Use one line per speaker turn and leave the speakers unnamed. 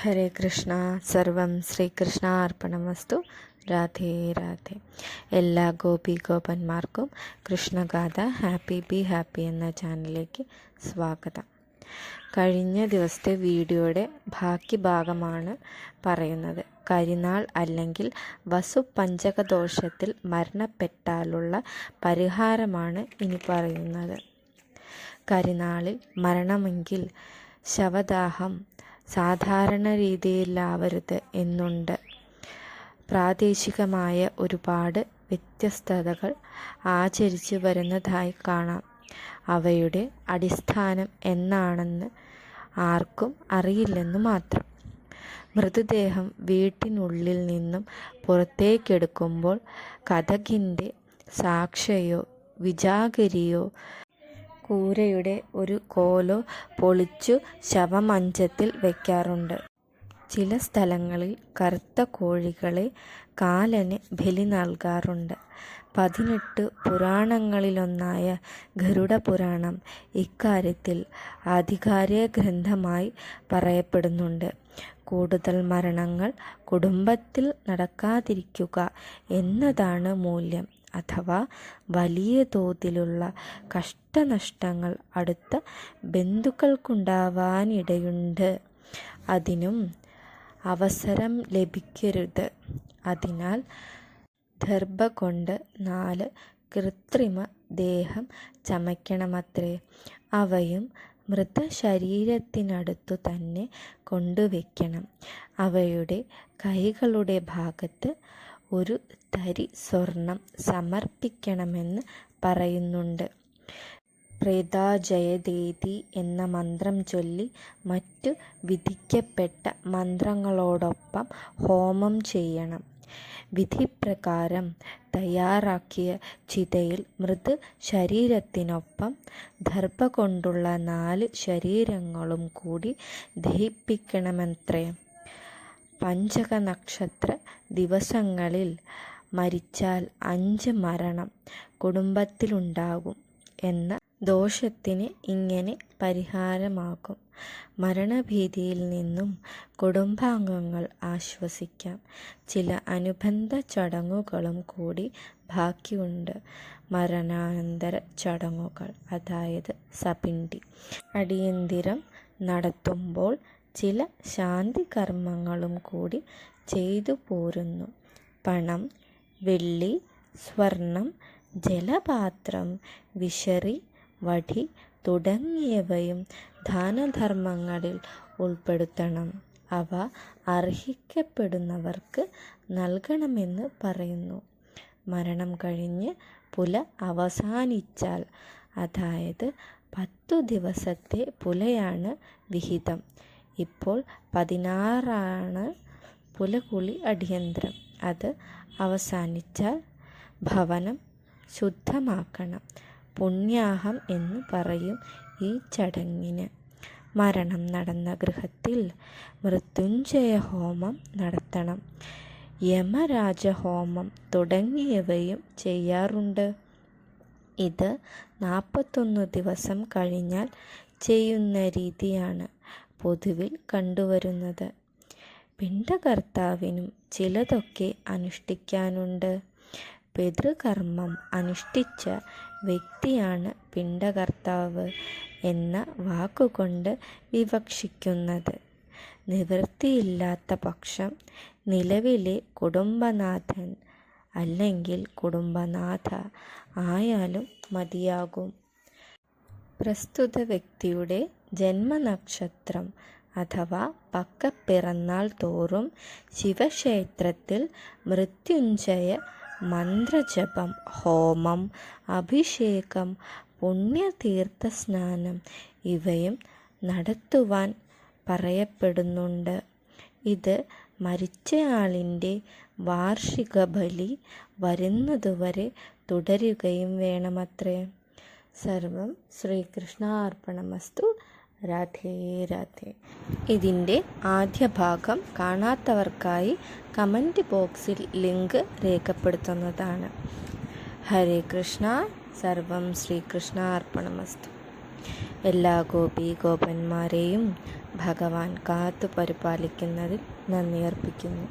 ഹരേ കൃഷ്ണ. സർവം ശ്രീകൃഷ്ണ അർപ്പണമസ്തു രാധേ രാധേ. എല്ലാ ഗോപി ഗോപന്മാർക്കും കൃഷ്ണഗാഥ ഹാപ്പി ബി ഹാപ്പി എന്ന ചാനലിലേക്ക് സ്വാഗതം. കഴിഞ്ഞ ദിവസത്തെ വീഡിയോയുടെ ബാക്കി ഭാഗമാണ് പറയുന്നത്. കരിനാൾ അല്ലെങ്കിൽ വസു പഞ്ചകദോഷത്തിൽ മരണപ്പെട്ടാലുള്ള പരിഹാരമാണ് ഇനി പറയുന്നത്. കരിനാളിൽ മരണമെങ്കിൽ ശവദാഹം സാധാരണ രീതിയിലാവരുത് എന്നുണ്ട്. പ്രാദേശികമായ ഒരുപാട് വ്യത്യസ്തതകൾ ആചരിച്ചു വരുന്നതായി കാണാം. അവയുടെ അടിസ്ഥാനം എന്നാണെന്ന് ആർക്കും അറിയില്ലെന്നു മാത്രം. മൃതദേഹം വീട്ടിനുള്ളിൽ നിന്നും പുറത്തേക്കെടുക്കുമ്പോൾ കഥകിന്റെ സാക്ഷയോ വിജാഗരിയോ കൂരയുടെ ഒരു കോലോ പൊളിച്ചു ശവമഞ്ചത്തിൽ വയ്ക്കാറുണ്ട് ചില സ്ഥലങ്ങളിൽ കറുത്ത കോഴികളെ കാലന് ബലി നൽകാറുണ്ട്. പതിനെട്ട് പുരാണങ്ങളിലൊന്നായ ഗരുഡ പുരാണം ഇക്കാര്യത്തിൽ ആധികാരിക ഗ്രന്ഥമായി പറയപ്പെടുന്നുണ്ട്. കൂടുതൽ മരണങ്ങൾ കുടുംബത്തിൽ നടക്കാതിരിക്കുക എന്നതാണ് മൂല്യം. അഥവാ വലിയ തോതിലുള്ള കഷ്ടനഷ്ടങ്ങൾ അടുത്ത ബന്ധുക്കൾക്കുണ്ടാവാനിടയുണ്ട്. അതിനും അവസരം ലഭിക്കരുത്. അതിനാൽ ദർഭ കൊണ്ട് നാല് കൃത്രിമ ദേഹം ചമയ്ക്കണമത്രേ. അവയും മൃതശരീരത്തിനടുത്തു തന്നെ കൊണ്ടുവയ്ക്കണം അവയുടെ കൈകളുടെ ഭാഗത്ത് ഒരു തരി സ്വർണം സമർപ്പിക്കണമെന്ന് പറയുന്നുണ്ട്. പ്രേതാജയദേതി എന്ന മന്ത്രം ചൊല്ലി മറ്റു വിധിക്കപ്പെട്ട മന്ത്രങ്ങളോടൊപ്പം ഹോമം ചെയ്യണം. വിധിപ്രകാരം തയ്യാറാക്കിയ ചിതയിൽ മൃത് ശരീരത്തിനൊപ്പം ദർഭ കൊണ്ടുള്ള നാല് ശരീരങ്ങളും കൂടി ദഹിപ്പിക്കണമെത്രേ പഞ്ചക നക്ഷത്ര ദിവസങ്ങളിൽ മരിച്ചാൽ അഞ്ച് മരണം കുടുംബത്തിലുണ്ടാകും എന്ന ദോഷത്തിന് ഇങ്ങനെ പരിഹാരമാകും. മരണഭീതിയിൽ നിന്നും കുടുംബാംഗങ്ങൾ ആശ്വസിക്കാം. ചില അനുബന്ധ ചടങ്ങുകളും കൂടി ബാക്കിയുണ്ട്. മരണാനന്തര ചടങ്ങുകൾ അതായത് സപിണ്ടി അടിയന്തിരം നടത്തുമ്പോൾ ചില ശാന്തി കർമ്മങ്ങളും കൂടി ചെയ്തു പോരുന്നു. പണം വെള്ളി സ്വർണം ജലപാത്രം വിശറി വടി തുടങ്ങിയവയും ദാനധർമ്മങ്ങളിൽ ഉൾപ്പെടുത്തണം. അവ അർഹിക്കപ്പെടുന്നവർക്ക് നൽകണമെന്ന് പറയുന്നു. മരണം കഴിഞ്ഞ് പുല അവസാനിച്ചാൽ അതായത് പത്തു ദിവസത്തെ പുലയാണ് വിഹിതം. ഇപ്പോൾ പതിനാറാണ് പുലകുളി അടിയന്തരം. അത് അവസാനിച്ചാൽ ഭവനം ശുദ്ധമാക്കണം. പുണ്യാഹം എന്ന് പറയും ഈ ചടങ്ങിന്. മരണം നടന്ന ഗൃഹത്തിൽ മൃത്യുഞ്ജയ ഹോമം നടത്തണം. യമരാജഹോമം തുടങ്ങിയവയും ചെയ്യാറുണ്ട്. ഇത് നാൽപ്പത്തൊന്ന് ദിവസം കഴിഞ്ഞാൽ ചെയ്യുന്ന രീതിയാണ്. പൊതുവിൽ കണ്ടുവരുന്നത്. പിണ്ടകർത്താവിനും ചിലതൊക്കെ അനുഷ്ഠിക്കാനുണ്ട്. പിതൃകർമ്മം അനുഷ്ഠിച്ച വ്യക്തിയാണ് പിണ്ടകർത്താവ് എന്ന വാക്കുകൊണ്ട് വിവക്ഷിക്കുന്നത്. നിവൃത്തിയില്ലാത്ത പക്ഷം നിലവിലെ കുടുംബനാഥൻ അല്ലെങ്കിൽ കുടുംബനാഥ ആയാലും മതിയാകും. പ്രസ്തുത വ്യക്തിയുടെ ജന്മനക്ഷത്രം അഥവാ പക്കപ്പിറന്നാൾ തോറും ശിവക്ഷേത്രത്തിൽ മൃത്യുഞ്ജയ മന്ത്രജപം ഹോമം അഭിഷേകം പുണ്യതീർത്ഥസ്നാനം ഇവയും നടത്തുവാൻ പറയപ്പെടുന്നുണ്ട്. ഇത് മരിച്ചയാളിന്റെ വാർഷിക ബലി വരുന്നതുവരെ തുടരുകയും വേണമത്രേ. സർവം ശ്രീകൃഷ്ണാർപ്പണമസ്തു രാധേ രാധേ. ഇതിന്റെ ആദ്യ ഭാഗം കാണാത്തവർക്കായി കമന്റ് ബോക്സിൽ ലിങ്ക് രേഖപ്പെടുത്തുന്നതാണ്. ഹരേ കൃഷ്ണ സർവം ശ്രീകൃഷ്ണ അർപ്പണമസ്തു. എല്ലാ ഗോപി ഗോപന്മാരെയും ഭഗവാൻ കാത്തു പരിപാലിക്കുന്നതിൽ നന്ദി അർപ്പിക്കുന്നു.